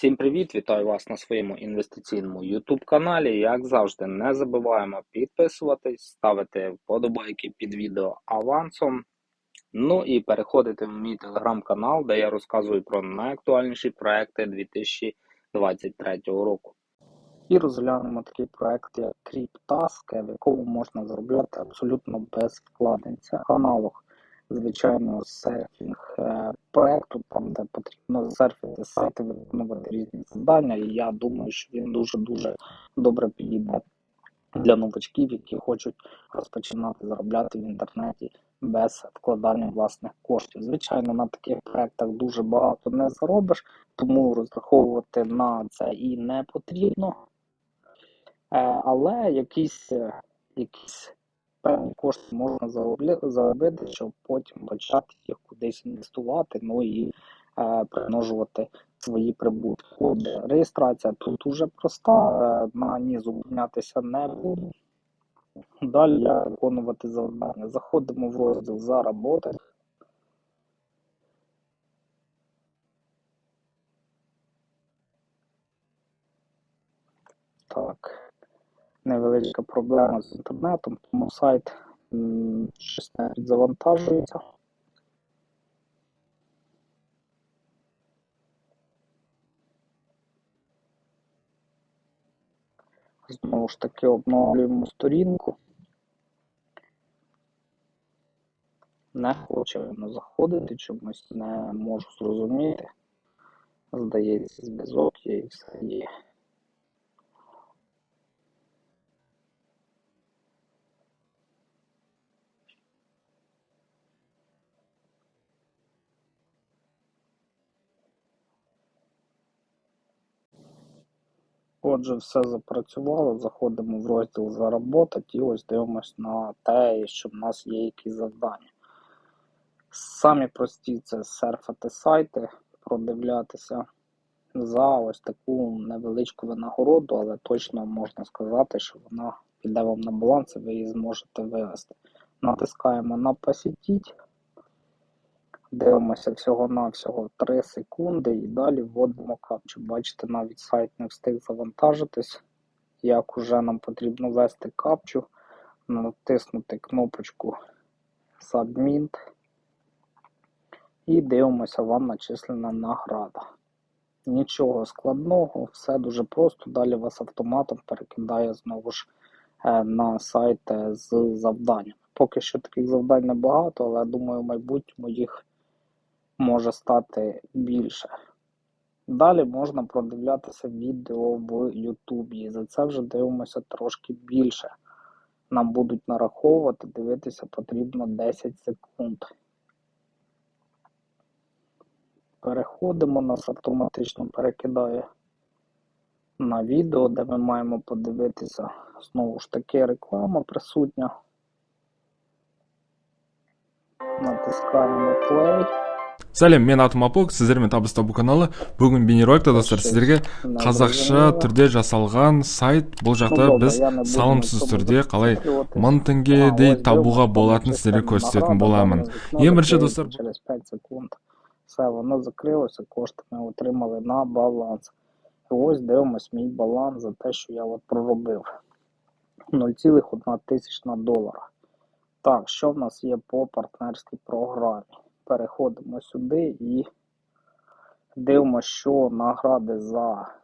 Всім привіт! Вітаю вас на своєму інвестиційному YouTube каналі. Як завжди, не забуваємо підписуватись, ставити вподобайки під відео авансом. Ну і переходити в мій телеграм-канал, де я розказую про найактуальніші проекти 2023 року. І розглянемо такий проект, як CrypTask, в якому можна заробляти абсолютно без вкладень. Це аналог звичайного серфінг е, проекту, там де потрібно серфити сайти, виконувати різні завдання. І я думаю, що він дуже-дуже добре підійде для новачків, які хочуть розпочинати заробляти в інтернеті без вкладання власних коштів. Звичайно, на таких проектах дуже багато не заробиш, тому розраховувати на це і не потрібно. Е, але якісь якісь певні кошти можна заробити, щоб потім почати їх кудись інвестувати, ну і е, примножувати свої прибутки. Отже, реєстрація тут дуже проста, е, на ній зупинятися не буду. Далі я виконувати завдання. Заходимо в розділ заработати. Так невеличка проблема з інтернетом, тому сайт щось не підзавантажується. Знову ж таки обновлюємо сторінку. Не хоче воно заходити, чомусь не можу зрозуміти. Здається, зв'язок є і все є. Отже, все запрацювало, заходимо в розділ заработати і ось дивимось на те, що в нас є якісь завдання. Самі прості це серфати сайти, продивлятися за ось таку невеличку винагороду, але точно можна сказати, що вона піде вам на баланс і ви її зможете вивести. Натискаємо на посітіть. Дивимося всього-навсього 3 секунди і далі вводимо капчу. Бачите, навіть сайт не встиг завантажитись. Як уже нам потрібно ввести капчу, натиснути кнопочку Submit і дивимося, вам начислена награда. Нічого складного, все дуже просто. Далі вас автоматом перекидає знову ж е, на сайт з завданням. Поки що таких завдань небагато, але я думаю, в майбутньому їх може стати більше. Далі можна продивлятися відео в Ютубі. За це вже дивимося трошки більше. Нам будуть нараховувати, дивитися потрібно 10 секунд. Переходимо, нас автоматично перекидає на відео, де ми маємо подивитися, знову ж таки, реклама присутня. Натискаємо play. Сәлем мен атым апок сіздермен табыс табу каналы. Бүгін бейнероликта достар сіздерге қазақша түрде жасалған сайт. Бұл жақта біз салымсыз түрде қалай мың теңгедей табуға болатынын сіздерге көрсететін боламын. ең бірінші достар через 5 секунд. Все воно закрилося, кошти ми отримали на баланс. І ось дивимось мій баланс за те, що я от проробив 0,1 тисячна долара. Так, що в нас є по партнерській програмі? Переходимо сюди і дивимося, що награди за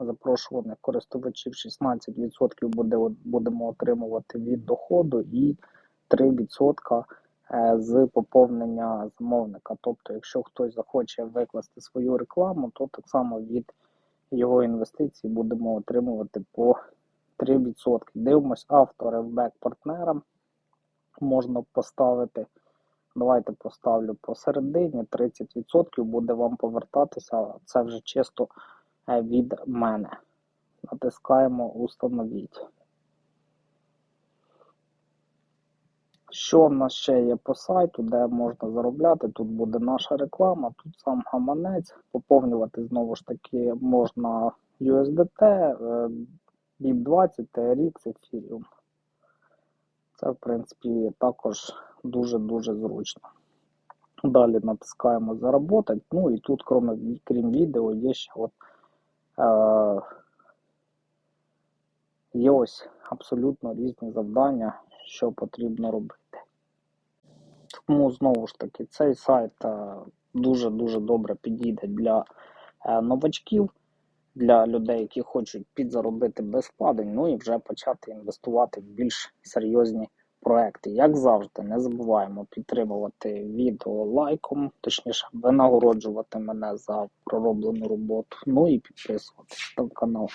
запрошуваних користувачів 16% буде, будемо отримувати від доходу і 3% е, з поповнення замовника. Тобто, якщо хтось захоче викласти свою рекламу, то так само від його інвестицій будемо отримувати по 3%. Дивимось авторевбек партнерам можна поставити. Давайте поставлю посередині 30% буде вам повертатися, це вже чисто е, від мене. Натискаємо Установіть. Що в нас ще є по сайту, де можна заробляти? Тут буде наша реклама, тут сам гаманець. Поповнювати знову ж таки можна USDT, BIP20, TRX, Ethereum. Це, в принципі, також дуже-дуже зручно. Далі натискаємо заработати. Ну і тут, крім, крім відео, є ще от Е, Є ось абсолютно різні завдання, що потрібно робити. Тому знову ж таки цей сайт е, дуже-дуже добре підійде для е, новачків, для людей, які хочуть підзаробити без вкладень, ну і вже почати інвестувати в більш серйозні проекти. Як завжди, не забуваємо підтримувати відео лайком, точніше, винагороджувати мене за пророблену роботу, ну і підписуватися на канал.